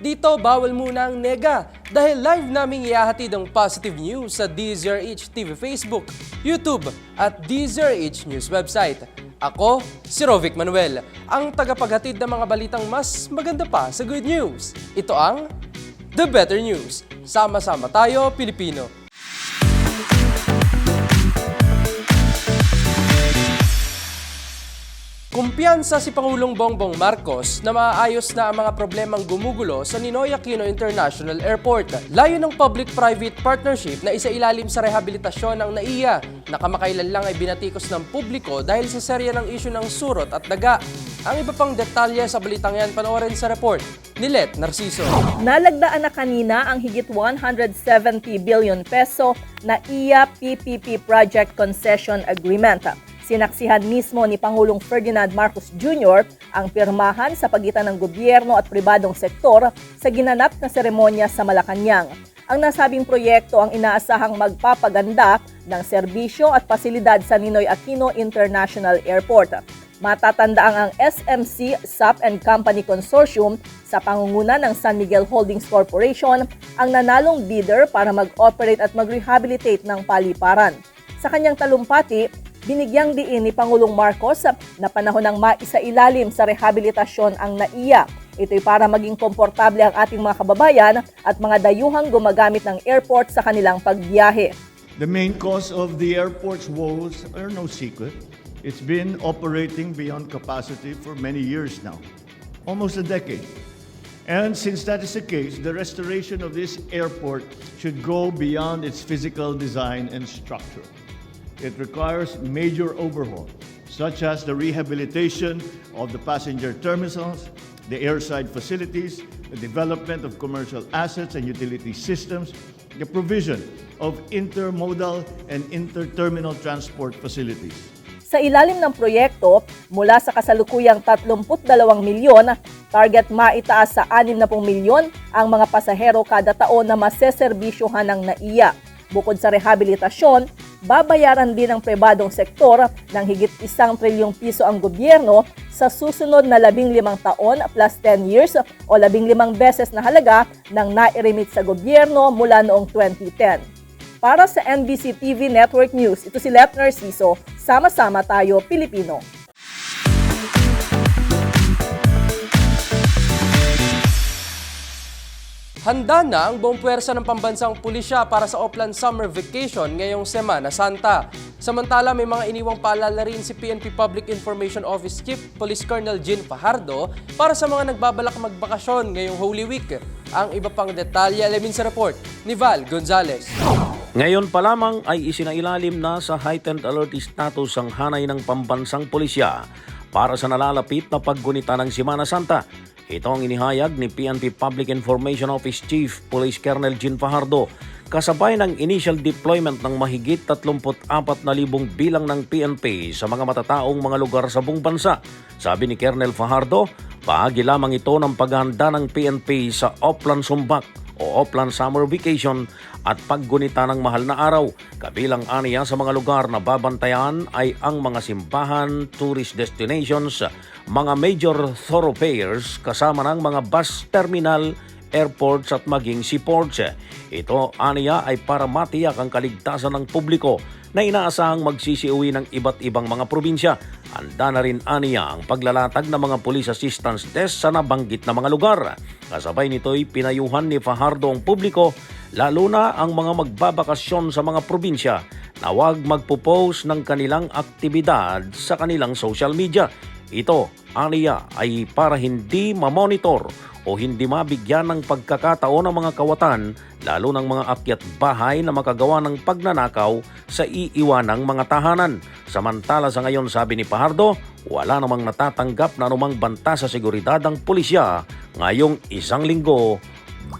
Dito, bawal muna ang nega dahil live naming iahatid ang positive news sa DZRH TV Facebook, YouTube at DZRH News website. Ako, si Rovic Manuel, ang tagapaghatid ng mga balitang mas maganda pa sa good news. Ito ang The Better News. Sama-sama tayo, Pilipino. Kumpiyansa si Pangulong Bongbong Marcos na maayos na ang mga problemang gumugulo sa Ninoy Aquino International Airport. Layo ng public-private partnership na isailalim sa rehabilitasyon ng NAIA na kamakailan lang ay binatikos ng publiko dahil sa serya ng isyu ng surot at daga. Ang iba pang detalye sa balitang yan panoorin sa report ni Let Narciso. Nalagdaan na kanina ang higit 170 billion peso na IA PPP Project Concession Agreement. Sinaksihan mismo ni Pangulong Ferdinand Marcos Jr. ang pirmahan sa pagitan ng gobyerno at pribadong sektor sa ginanap na seremonya sa Malacanang. Ang nasabing proyekto ang inaasahang magpapaganda ng serbisyo at pasilidad sa Ninoy Aquino International Airport. Matatandaang ang SMC SAP and Company Consortium sa pangunguna ng San Miguel Holdings Corporation ang nanalong bidder para mag-operate at mag-rehabilitate ng paliparan. Sa kanyang talumpati, binigyang diin ni Pangulong Marcos na panahon ng maisailalim sa rehabilitasyon ang NAIA. Ito'y para maging komportable ang ating mga kababayan at mga dayuhang gumagamit ng airport sa kanilang pagbiyahe. The main cause of the airport's woes are no secret. It's been operating beyond capacity for many years now, almost a decade. And since that is the case, the restoration of this airport should go beyond its physical design and structure. It requires major overhaul, such as the rehabilitation of the passenger terminals, the airside facilities, the development of commercial assets and utility systems, the provision of intermodal and interterminal transport facilities. Sa ilalim ng proyekto, mula sa kasalukuyang 32 milyon, target maitaas sa 60 milyon ang mga pasahero kada taon na maseserbisyohan ng NAIA. Bukod sa rehabilitasyon, babayaran din ng pribadong sektor ng higit isang trilyong piso ang gobyerno sa susunod na 15 taon plus 10 years o 15 beses na halaga ng nairemit sa gobyerno mula noong 2010. Para sa NBC TV Network News, ito si Let Narciso. Sama-sama tayo, Pilipino. Handa na ang buong puwersa ng pambansang pulisya para sa Oplan Summer Vacation ngayong Semana Santa. Samantala, may mga iniwang paalala rin si PNP Public Information Office Chief Police Colonel Jean Fajardo para sa mga nagbabalak magbakasyon ngayong Holy Week. Ang iba pang detalye alamin sa report ni Val Gonzalez. Ngayon pa lamang ay isinailalim na sa heightened alert status ang hanay ng pambansang pulisya para sa nalalapit na paggunita ng Semana Santa. Ito ang inihayag ni PNP Public Information Office Chief Police Colonel Jean Fajardo kasabay ng initial deployment ng mahigit 34,000 bilang ng PNP sa mga matataong mga lugar sa buong bansa. Sabi ni Colonel Fajardo, bahagi lamang ito ng paghahanda ng PNP sa Oplan Sumbak o Oplan Summer Vacation at paggunita ng mahal na araw. Kabilang aniya sa mga lugar na babantayan ay ang mga simbahan, tourist destinations, mga major thoroughfares kasama ng mga bus terminal, airports at maging seaports. Ito aniya ay para matiyak ang kaligtasan ng publiko na inaasahang magsisiuwi ng iba't ibang mga probinsya. Handa na rin aniya ang paglalatag ng mga police assistance desk sa nabanggit na mga lugar. Kasabay nito'y pinayuhan ni Fajardo ang publiko lalo na ang mga magbabakasyon sa mga probinsya na huwag magpo-post ng kanilang aktibidad sa kanilang social media. Ito, aniya, ay para hindi mamonitor o hindi mabigyan ng pagkakataon ng mga kawatan, lalo ng mga akyat bahay na makagawa ng pagnanakaw sa iiwanang mga tahanan. Samantala sa ngayon sabi ni Pahardo, wala namang natatanggap na anumang banta sa seguridad ang pulisya ngayong isang linggo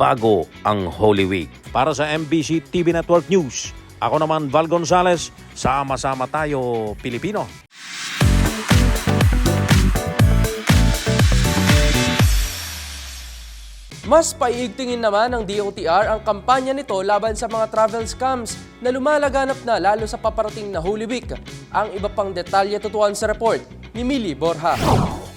bago ang Holy Week. Para sa MBC TV Network News, ako naman Val Gonzales, sama-sama tayo Pilipino. Mas paiigtingin naman ng DOTR ang kampanya nito laban sa mga travel scams na lumalaganap na lalo sa paparating na Holy Week. Ang iba pang detalye tutuan sa report ni Millie Borja.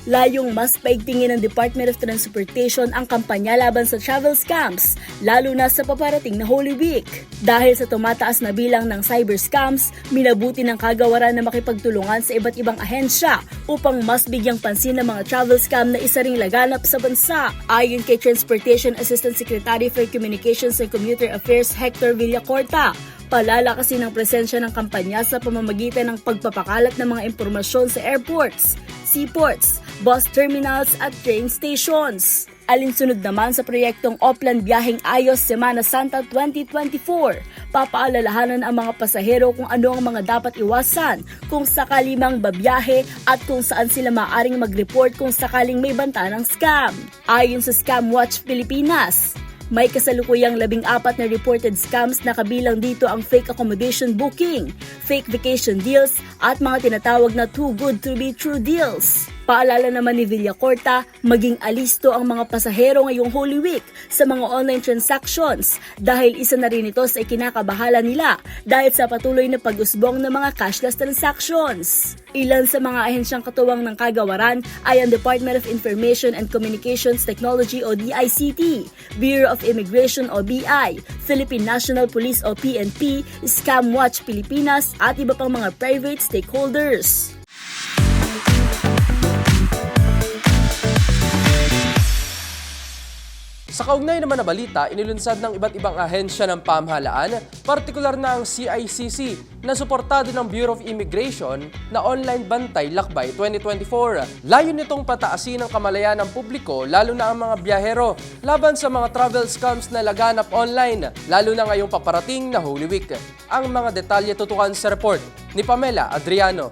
Layong mas paigtingin ng Department of Transportation ang kampanya laban sa travel scams, lalo na sa paparating na Holy Week. Dahil sa tumataas na bilang ng cyber scams, minabuti ng kagawaran na makipagtulungan sa iba't ibang ahensya upang mas bigyang pansin ng mga travel scam na isa ring laganap sa bansa. Ayon kay Transportation Assistant Secretary for Communications and Commuter Affairs Hector Villacorta, palalakasin ang presensya ng kampanya sa pamamagitan ng pagpapakalat ng mga impormasyon sa airports, seaports, bus terminals at train stations. Alinsunod naman sa proyektong Oplan Biyaheng Ayos Semana Santa 2024, papaalalahanan ang mga pasahero kung ano ang mga dapat iwasan kung sakali mang babiyahe at kung saan sila maaring mag-report kung sakaling may banta ng scam. Ayon sa Scam Watch Pilipinas, may kasalukuyang labing apat na reported scams na kabilang dito ang fake accommodation booking, fake vacation deals at mga tinatawag na too good to be true deals. Paalala naman ni Villacorta, maging alisto ang mga pasahero ngayong Holy Week sa mga online transactions dahil isa na rin ito sa ikinakabahala nila dahil sa patuloy na pag-usbong ng mga cashless transactions. Ilan sa mga ahensyang katuwang ng kagawaran ay ang Department of Information and Communications Technology o DICT, Bureau of Immigration o BI, Philippine National Police o PNP, Scam Watch Pilipinas at iba pang mga private stakeholders. Sa kaugnay naman na balita, inilunsad ng iba't ibang ahensya ng pamahalaan, partikular na ang CICC na suportado ng Bureau of Immigration na online bantay lakbay 2024. Layo nitong pataasin ang kamalayan ng publiko lalo na ang mga biyahero laban sa mga travel scams na laganap online lalo na ngayong paparating na Holy Week. Ang mga detalye tutukan sa report ni Pamela Adriano.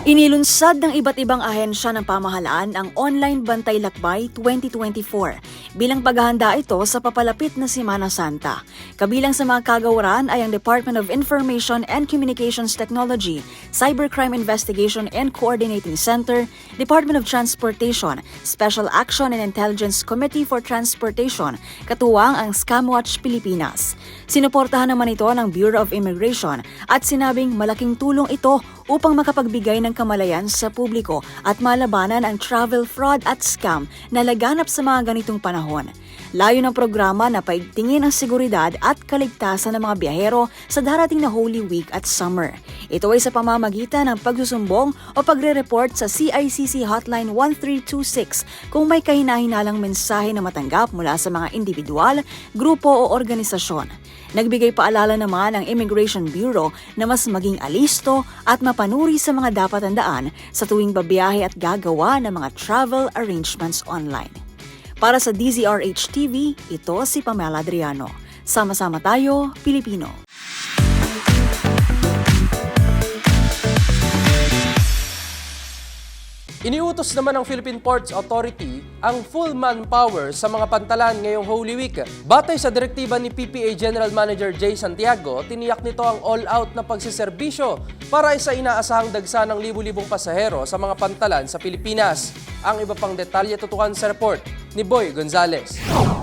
Inilunsad ng iba't ibang ahensya ng pamahalaan ang Online Bantay Lakbay 2024 bilang paghahanda ito sa papalapit na Semana Santa. Kabilang sa mga kagawaran ay ang Department of Information and Communications Technology, Cybercrime Investigation and Coordinating Center, Department of Transportation, Special Action and Intelligence Committee for Transportation, katuwang ang Scamwatch Pilipinas. Sinuportahan naman ito ng Bureau of Immigration at sinabing malaking tulong ito upang makapagbigay ng kamalayan sa publiko at malabanan ang travel fraud at scam na laganap sa mga ganitong panahon. Layo ng programa na paigtingin ang seguridad at kaligtasan ng mga biyahero sa darating na Holy Week at summer. Ito ay sa pamamagitan ng pagsusumbong o pagre-report sa CICC Hotline 1326 kung may kahinahinalang mensahe na matanggap mula sa mga individual, grupo o organisasyon. Nagbigay paalala naman ang Immigration Bureau na mas maging alisto at mapanuri sa mga dapat tandaan sa tuwing babiyahe at gagawa ng mga travel arrangements online. Para sa DZRH TV, ito si Pamela Adriano. Sama-sama tayo, Pilipino. Iniutos naman ng Philippine Ports Authority ang full manpower sa mga pantalan ngayong Holy Week. Batay sa direktiba ni PPA General Manager Jay Santiago, tiniyak nito ang all-out na pagsiserbisyo para sa inaasahang dagsa ng libu-libong pasahero sa mga pantalan sa Pilipinas. Ang iba pang detalye tutukan sa report ni Boy Gonzales.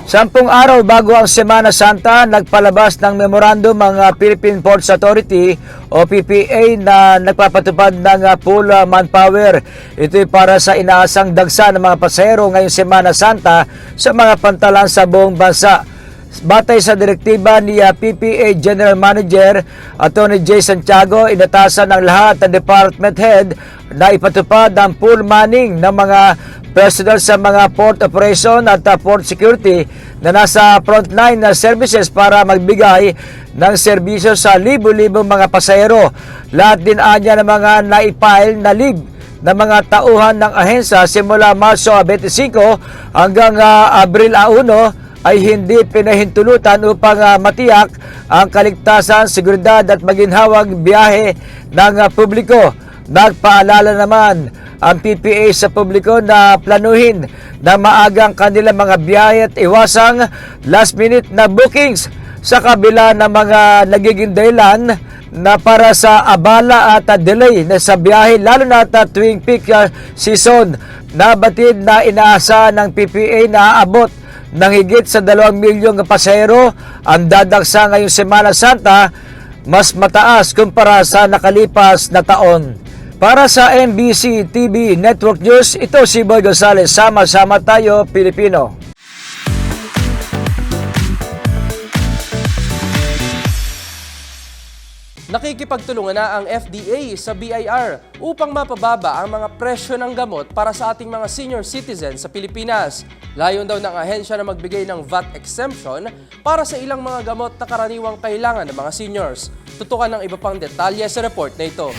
Sampung araw bago ang Semana Santa, nagpalabas ng memorandum ang uh, Philippine Ports Authority o PPA na nagpapatupad ng uh, full uh, manpower. Ito ay para sa inaasang dagsa ng mga pasahero ngayong Semana Santa sa mga pantalan sa buong bansa. Batay sa direktiba ni PPA General Manager Attorney J. Santiago, inatasan ng lahat ng department head na ipatupad ang full manning ng mga personnel sa mga port operation at uh, port security na nasa frontline na services para magbigay ng serbisyo sa libo-libo mga pasahero. Lahat din anya ng mga naipile na leave ng mga tauhan ng ahensya simula Marso 25 hanggang ah, Abril 1 ay hindi pinahintulutan upang ah, matiyak ang kaligtasan, seguridad at maginhawang biyahe ng ah, publiko. Nagpaalala naman ang PPA sa publiko na planuhin na maagang kanilang mga biyahe at iwasang last minute na bookings sa kabila ng mga nagiging dahilan na para sa abala at delay na sa biyahe lalo na at tuwing peak ah, season na batid na inaasa ng PPA na aabot ng higit sa 2 milyong pasahero ang dadagsa ngayong Semana Santa mas mataas kumpara sa nakalipas na taon. Para sa NBC TV Network News, ito si Boy Gonzales. Sama-sama tayo, Pilipino. Nakikipagtulungan na ang FDA sa BIR upang mapababa ang mga presyo ng gamot para sa ating mga senior citizens sa Pilipinas. Layon daw ng ahensya na magbigay ng VAT exemption para sa ilang mga gamot na karaniwang kailangan ng mga seniors. Tutukan ng iba pang detalye sa report na ito.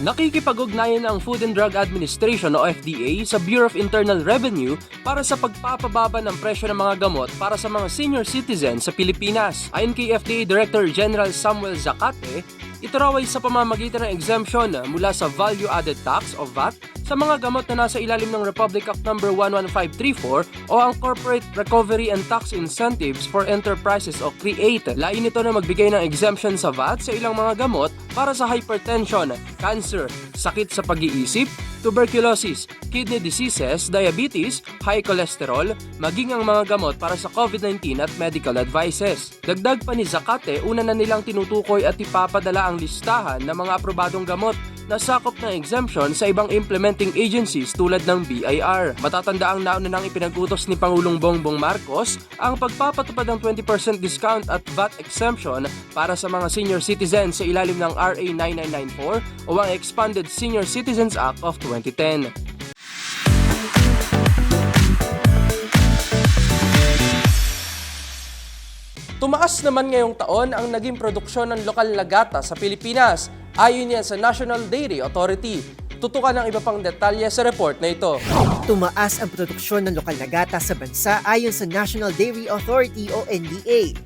Nakikipag-ugnayan ang Food and Drug Administration o FDA sa Bureau of Internal Revenue para sa pagpapababa ng presyo ng mga gamot para sa mga senior citizens sa Pilipinas. Ayon kay FDA Director General Samuel Zacate, ito raw ay sa pamamagitan ng exemption mula sa Value Added Tax o VAT sa mga gamot na nasa ilalim ng Republic Act No. 11534 o ang Corporate Recovery and Tax Incentives for Enterprises o CREATE. Lain ito na magbigay ng exemption sa VAT sa ilang mga gamot para sa hypertension, cancer, sakit sa pag-iisip, tuberculosis, kidney diseases, diabetes, high cholesterol, maging ang mga gamot para sa COVID-19 at medical advices. Dagdag pa ni Zakate, una na nilang tinutukoy at ipapadala ang listahan ng mga aprobadong gamot na sakop ng exemption sa ibang implementing agencies tulad ng BIR. Matatanda ang nauna nang ipinagutos ni Pangulong Bongbong Marcos ang pagpapatupad ng 20% discount at VAT exemption para sa mga senior citizens sa ilalim ng RA 9994 o ang Expanded Senior Citizens Act of 2010. Tumaas naman ngayong taon ang naging produksyon ng lokal na gata sa Pilipinas. Ayon yan sa National Dairy Authority. Tutukan ng iba pang detalye sa report na ito. Tumaas ang produksyon ng lokal na gata sa bansa ayon sa National Dairy Authority o NDA.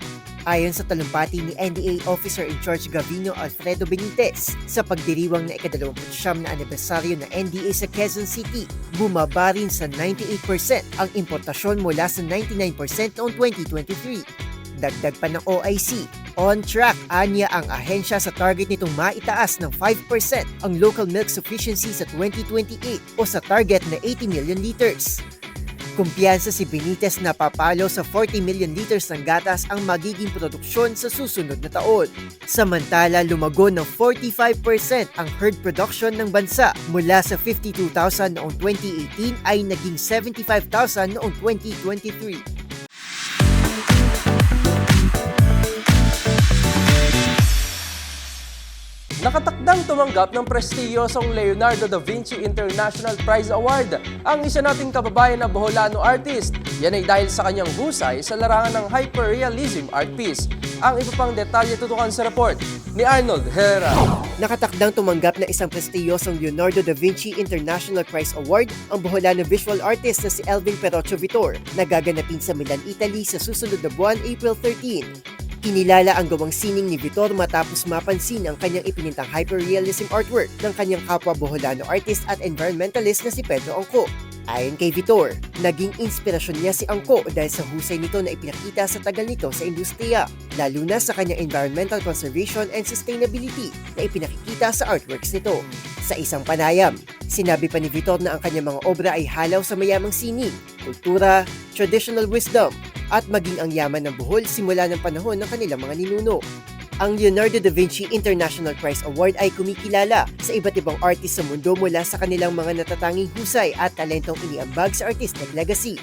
Ayon sa talumpati ni NDA Officer in Charge Gavino Alfredo Benitez, sa pagdiriwang na ikadalawamputsyam na anibersaryo ng NDA sa Quezon City, bumaba rin sa 98% ang importasyon mula sa 99% noong 2023. Dagdag pa ng OIC, on track anya ang ahensya sa target nitong maitaas ng 5% ang local milk sufficiency sa 2028 o sa target na 80 million liters. Kumpiyansa si Benitez na papalo sa 40 million liters ng gatas ang magiging produksyon sa susunod na taon. Samantala, lumago ng 45% ang herd production ng bansa mula sa 52,000 noong 2018 ay naging 75,000 noong 2023. Nakatakdang tumanggap ng prestiyosong Leonardo da Vinci International Prize Award ang isa nating kababayan na Boholano artist. Yan ay dahil sa kanyang husay sa larangan ng hyperrealism art piece. Ang iba pang detalye tutukan sa report ni Arnold Herrera. Nakatakdang tumanggap na isang prestiyosong Leonardo da Vinci International Prize Award ang Boholano visual artist na si Elvin Peroccio Vitor na gaganapin sa Milan, Italy sa susunod na buwan, April 13. Kinilala ang gawang sining ni Vitor matapos mapansin ang kanyang ipinintang hyperrealism artwork ng kanyang kapwa Boholano artist at environmentalist na si Pedro Angco. Ayon kay Vitor, naging inspirasyon niya si Angco dahil sa husay nito na ipinakita sa tagal nito sa industriya, lalo na sa kanyang environmental conservation and sustainability na ipinakikita sa artworks nito. Sa isang panayam, sinabi pa ni Vitor na ang kanyang mga obra ay halaw sa mayamang sining, kultura, traditional wisdom, at maging ang yaman ng buhol simula ng panahon ng kanilang mga ninuno. Ang Leonardo da Vinci International Prize Award ay kumikilala sa iba't ibang artist sa mundo mula sa kanilang mga natatanging husay at talentong iniambag sa artistic legacy.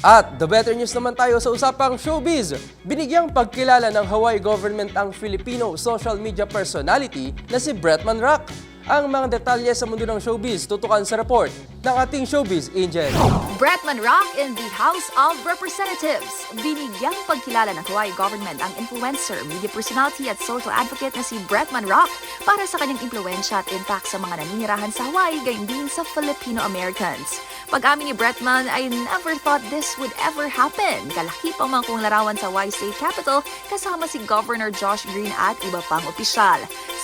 At the better news naman tayo sa usapang showbiz. Binigyang pagkilala ng Hawaii government ang Filipino social media personality na si Bretman Rock. Ang mga detalye sa mundo ng showbiz tutukan sa report ng ating showbiz angel. Bretman Rock in the House of Representatives. Binigyang pagkilala ng Hawaii government ang influencer, media personality at social advocate na si Bretman Rock para sa kanyang impluensya at impact sa mga naninirahan sa Hawaii gayon din sa Filipino-Americans. Pag-amin ni Bretman, I never thought this would ever happen. Kalaki pa man kong larawan sa Hawaii State Capitol kasama si Governor Josh Green at iba pang opisyal.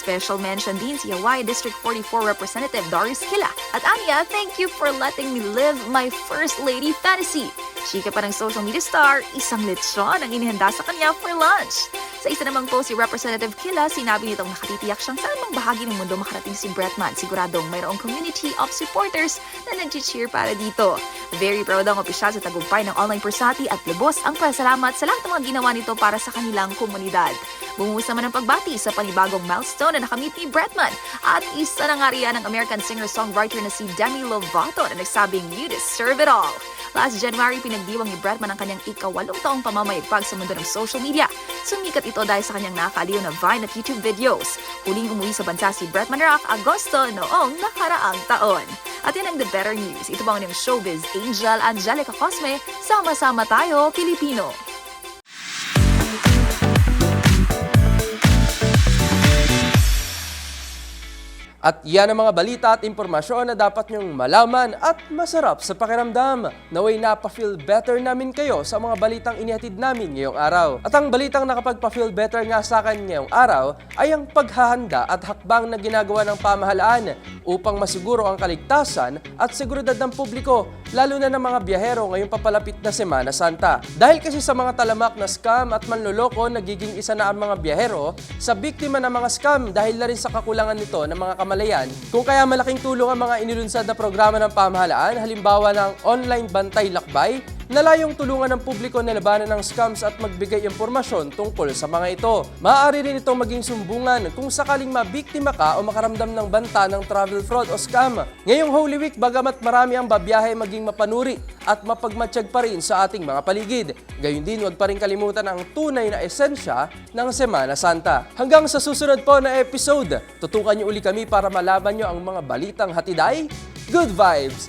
Special mention din si Hawaii District 44 Representative Doris Kila. At Anya, thank you for letting me live my first lady fantasy. Chika pa ng social media star, isang lechon ang inihanda sa kanya for lunch. Sa isa namang post si Representative Kila, sinabi nitong nakatitiyak siyang saan mang bahagi ng mundo makarating si Bretman. Siguradong mayroong community of supporters na nag-cheer para dito. Very proud ang opisyal sa tagumpay ng online persati at lubos ang pasalamat sa lahat ng mga ginawa nito para sa kanilang komunidad. Bumuhos naman ang pagbati sa panibagong milestone na nakamit ni Bretman at isa na nga riyan ng American singer-songwriter na si Demi Lovato na nagsabing you deserve it all. Last January, pinagdiwang ni Bretman ang kanyang ikawalong taong pamamayagpag sa mundo ng social media. Sumikat ito dahil sa kanyang nakakaliw na Vine at YouTube videos. Huling umuwi sa bansa si Bretman Rock Agosto noong nakaraang taon. At yan ang The Better News. Ito ba ang showbiz angel Angelica Cosme? Sama-sama tayo, Pilipino! At yan ang mga balita at impormasyon na dapat nyong malaman at masarap sa pakiramdam. Naway napafeel better namin kayo sa mga balitang inihatid namin ngayong araw. At ang balitang nakapagpa-feel better nga sa akin ngayong araw ay ang paghahanda at hakbang na ginagawa ng pamahalaan upang masiguro ang kaligtasan at seguridad ng publiko, lalo na ng mga biyahero ngayong papalapit na Semana Santa. Dahil kasi sa mga talamak na scam at manloloko, nagiging isa na ang mga biyahero sa biktima ng mga scam dahil na rin sa kakulangan nito ng mga kamalayan. Kung kaya malaking tulong ang mga inilunsad na programa ng pamahalaan, halimbawa ng online bantay lakbay, na layong tulungan ng publiko na labanan ng scams at magbigay impormasyon tungkol sa mga ito. Maaari rin itong maging sumbungan kung sakaling mabiktima ka o makaramdam ng banta ng travel fraud o scam. Ngayong Holy Week, bagamat marami ang babiyahe maging mapanuri at mapagmatsyag pa rin sa ating mga paligid. Gayun din, huwag pa rin kalimutan ang tunay na esensya ng Semana Santa. Hanggang sa susunod po na episode, tutukan niyo uli kami para malaman niyo ang mga balitang hatiday, good vibes,